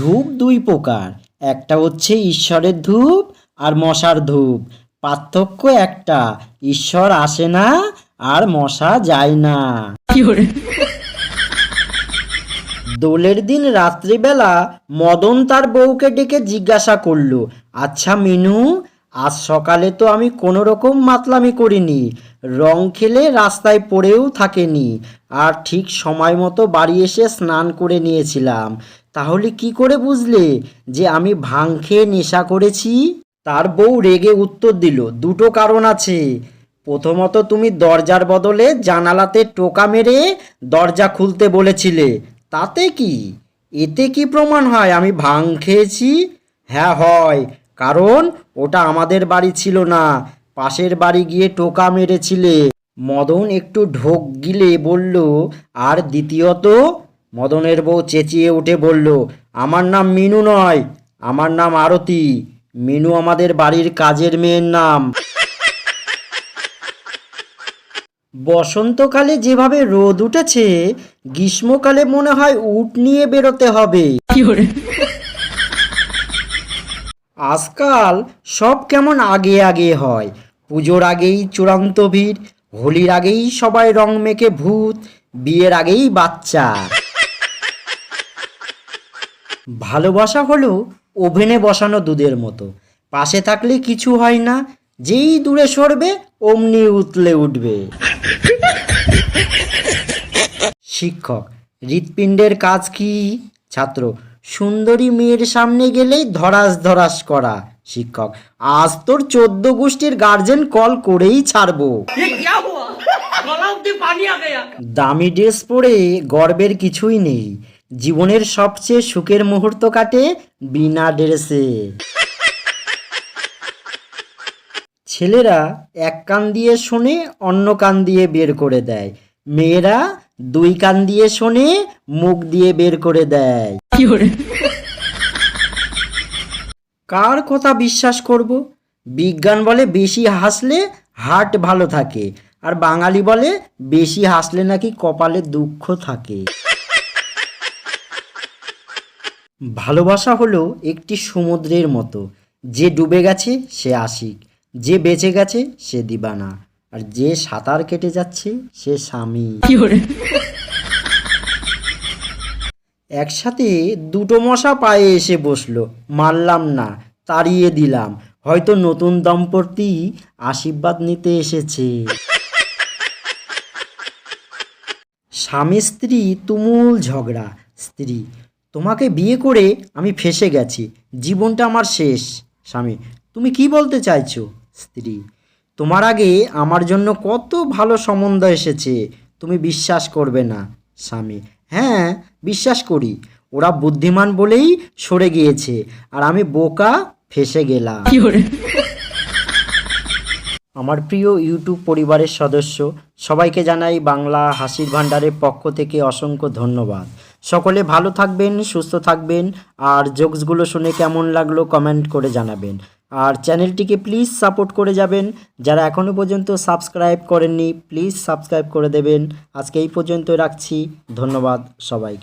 ধূপ দুই প্রকার। একটা হচ্ছে ঈশ্বরের ধূপ আর মশার ধূপ। পার্থক্য একটা ঈশ্বর আসে না আর মশা যায় না। দোলের দিন রাত্রিবেলা মদন তার বউকে ডেকে জিজ্ঞাসা করল আচ্ছা মিনু আজ সকালে তো আমি কোনো রকম মাতলামি করিনি। রং খেলে রাস্তায় পড়েও থাকেনি। আর ঠিক সময় মতো বাড়ি এসে স্নান করে নিয়েছিলাম। তাহলে কি করে বুঝলে যে আমি ভাং খেয়ে নেশা করেছি? তার বউ রেগে উত্তর দিল, দুটো কারণ আছে। প্রথমত তুমি দরজার বদলে জানালাতে টোকা মেরে দরজা খুলতে বলেছিলে। তাতে কি? এতে কি প্রমাণ হয় আমি ভাং খেয়েছি? হ্যাঁ হয়, কারণ ওটা আমাদের বাড়ি ছিল না। পাশের বাড়ি গিয়ে টোকা মেরেছিলে। মদন একটু ঢোক গিলে বলল, আর দ্বিতীয়ত? মদনের বউ চেঁচিয়ে উঠে বলল, আমার নাম মিনু নয়, আমার নাম আরতি। মিনু আমাদের বাড়ির কাজের মেয়ের নাম। বসন্তকালে যেভাবে রোদ উঠেছে, গ্রীষ্মকালে মনে হয় উট নিয়ে বেরোতে হবে। আজকাল সব কেমন আগে আগে হয়। পুজোর আগেই চূড়ান্ত ভিড় হোলির আগেই সবাই রং মেখে ভূত, বিয়ের আগেই বাচ্চা। ভালোবাসা হলো ওভেনে বসানো দুধের মতো। পাশে থাকলে কিছু হয় না, যেই দূরে সরবে অমনি উতলে উঠবে। শিক্ষক, হৃৎপিণ্ডের কাজ কি? ছাত্র, সুন্দরী মেয়ের সামনে গেলেই ধরাস ধরাস করা। শিক্ষক আজ তোর চোদ্দ গোষ্ঠীর গার্জেন কল করেই ছাড়বো। দামি ড্রেস পরে গর্বের কিছুই নেই। জীবনের সবচেয়ে সুখের মুহূর্ত কাটে বিনা ড্রেসে। ছেলেরা এক কান দিয়ে শোনে অন্য কান দিয়ে বের করে দেয়। মেয়েরা দুই কান দিয়ে শোনে মুখ দিয়ে বের করে দেয়। কার কথা বিশ্বাস করব? বিজ্ঞান বলে বেশি হাসলে হার্ট ভালো থাকে, আর বাঙালি বলে বেশি হাসলে নাকি কপালে দুঃখ থাকে। ভালোবাসা হলো একটি সমুদ্রের মতো, যে ডুবে গেছে সে আশিক, যে বেঁচে গেছে সে দিবানা, আর যে সাঁতার কেটে যাচ্ছে সে স্বামী। একসাথে দুটো মশা পায়ে এসে বসল। মারলাম না, তাড়িয়ে দিলাম। হয়তো নতুন দম্পতি আশীর্বাদ নিতে এসেছে। স্বামী স্ত্রী, তুমুল ঝগড়া। স্ত্রী, তোমাকে বিয়ে করে আমি ফেসে গেছি। জীবনটা আমার শেষ। স্বামী, তুমি কি বলতে চাইছো? স্ত্রী, তোমার আগে আমার জন্য কত ভালো সম্বন্ধ এসেছে। তুমি বিশ্বাস করবে না। স্বামী হ্যাঁ বিশ্বাস করি ওরা বুদ্ধিমান বলেই সরে গিয়েছে আর আমি বোকা ফেসে গেলাম। আমার প্রিয় ইউটিউব পরিবারের সদস্য সবাইকে জানাই বাংলা হাসির ভাণ্ডারের পক্ষ থেকে অসংখ্য ধন্যবাদ। সকলে ভালো থাকবেন সুস্থ থাকবেন আর জোকসগুলো শুনে কেমন লাগল কমেন্ট করে জানাবেন। আর চ্যানেলটিকে প্লিজ সাপোর্ট করে যাবেন। যারা এখনও পর্যন্ত সাবস্ক্রাইব করেননি, প্লিজ সাবস্ক্রাইব করে দেবেন। আজকে এই পর্যন্ত রাখছি। ধন্যবাদ সবাইকে।